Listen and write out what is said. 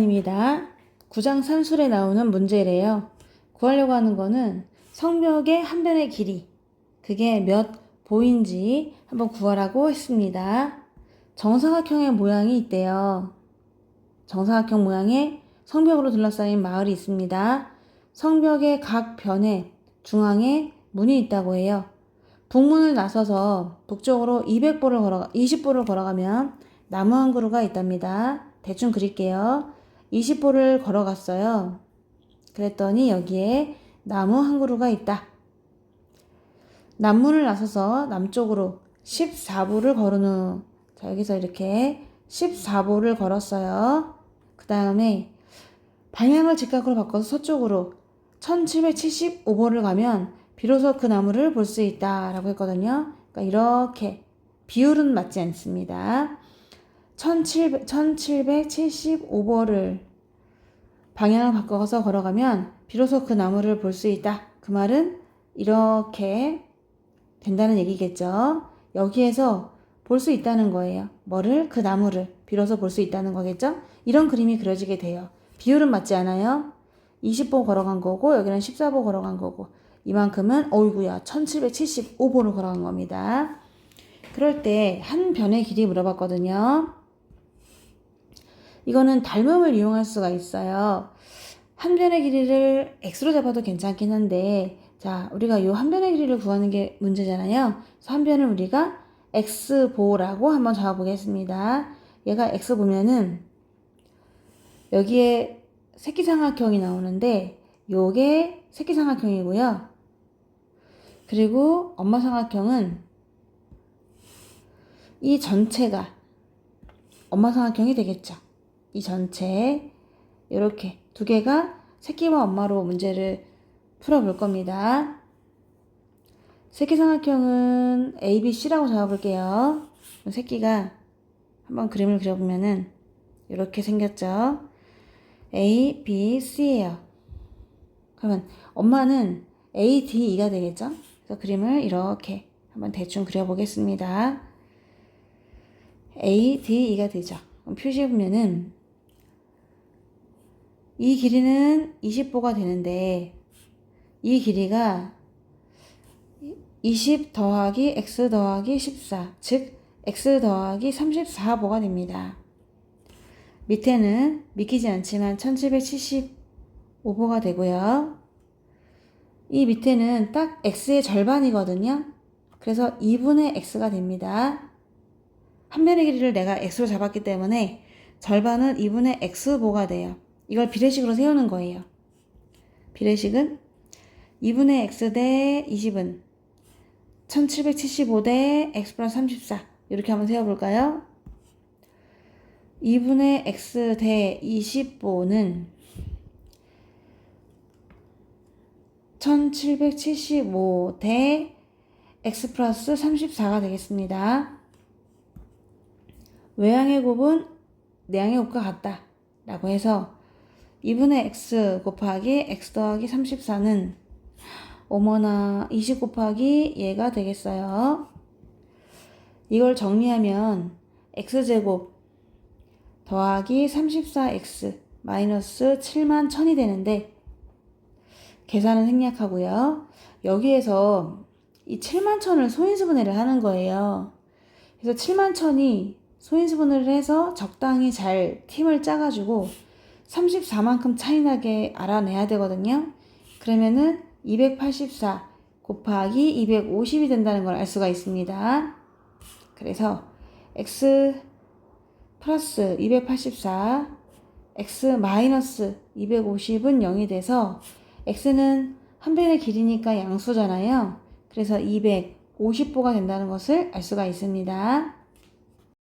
입니다. 9장 산술에 나오는 문제래요. 구하려고 하는 거는 성벽의 한 변의 길이 그게 몇 보인지 한번 구하라고 했습니다. 정사각형의 모양이 있대요. 정사각형 모양의 성벽으로 둘러싸인 마을이 있습니다. 성벽의 각 변에 중앙에 문이 있다고 해요. 북문을 나서서 북쪽으로 200보를 걸어 20보를 걸어가면 나무 한 그루가 있답니다. 대충 그릴게요. 20보를 걸어갔어요. 그랬더니 여기에 나무 한 그루가 있다. 남문을 나서서 남쪽으로 14보를 걸은 후, 자, 여기서 이렇게 14보를 걸었어요. 그 다음에 방향을 직각으로 바꿔서 서쪽으로 1775보를 가면 비로소 그 나무를 볼 수 있다 라고 했거든요. 그러니까 이렇게 비율은 맞지 않습니다. 1700, 1775보를 방향을 바꿔서 걸어가면 비로소 그 나무를 볼 수 있다. 그 말은 이렇게 된다는 얘기겠죠. 여기에서 볼 수 있다는 거예요. 뭐를? 그 나무를 비로소 볼 수 있다는 거겠죠? 이런 그림이 그려지게 돼요. 비율은 맞지 않아요? 20보 걸어간 거고 여기는 14보 걸어간 거고 이만큼은 어이구야 1775보를 걸어간 겁니다. 그럴 때 한 변의 길이 물어봤거든요. 이거는 닮음을 이용할 수가 있어요. 한 변의 길이를 x로 잡아도 괜찮긴 한데 자 우리가 이 한 변의 길이를 구하는 게 문제잖아요. 그래서 한 변을 우리가 x보라고 한번 잡아보겠습니다. 얘가 x 보면은 여기에 새끼삼각형이 나오는데 요게 새끼삼각형이고요. 그리고 엄마 삼각형은 이 전체가 엄마 삼각형이 되겠죠. 이 전체 이렇게 두 개가 새끼와 엄마로 문제를 풀어볼 겁니다. 새끼삼각형은 A, B, C라고 잡아볼게요. 새끼가 한번 그림을 그려보면은 이렇게 생겼죠. A, B, C예요. 그러면 엄마는 A, D, E가 되겠죠? 그래서 그림을 이렇게 한번 대충 그려보겠습니다. A, D, E가 되죠. 표시해보면은 이 길이는 20보가 되는데 이 길이가 20 더하기 x 더하기 14, 즉 x 더하기 34보가 됩니다. 밑에는 믿기지 않지만 1775보가 되고요. 이 밑에는 딱 x의 절반이거든요. 그래서 2분의 x가 됩니다. 한 변의 길이를 내가 x로 잡았기 때문에 절반은 2분의 x보가 돼요. 이걸 비례식으로 세우는 거예요. 비례식은 2분의 x 대 20은 1775 대 x 플러스 34 이렇게 한번 세워볼까요? 2분의 x 대 25는 1775 대 x 플러스 34가 되겠습니다. 외양의 곱은 내양의 곱과 같다. 라고 해서 2분의 x 곱하기 x 더하기 34는 어머나 20 곱하기 얘가 되겠어요. 이걸 정리하면 x제곱 더하기 34x 마이너스 7만 1000이 되는데 계산은 생략하고요. 여기에서 이 7만 1000을 소인수분해를 하는 거예요. 그래서 7만 1000이 소인수분해를 해서 적당히 잘 팀을 짜가지고 34만큼 차이나게 알아내야 되거든요. 그러면은 284 곱하기 250이 된다는 걸 알 수가 있습니다. 그래서 x 플러스 284 x 마이너스 250은 0이 돼서 x는 한 변의 길이니까 양수잖아요. 그래서 250보가 된다는 것을 알 수가 있습니다.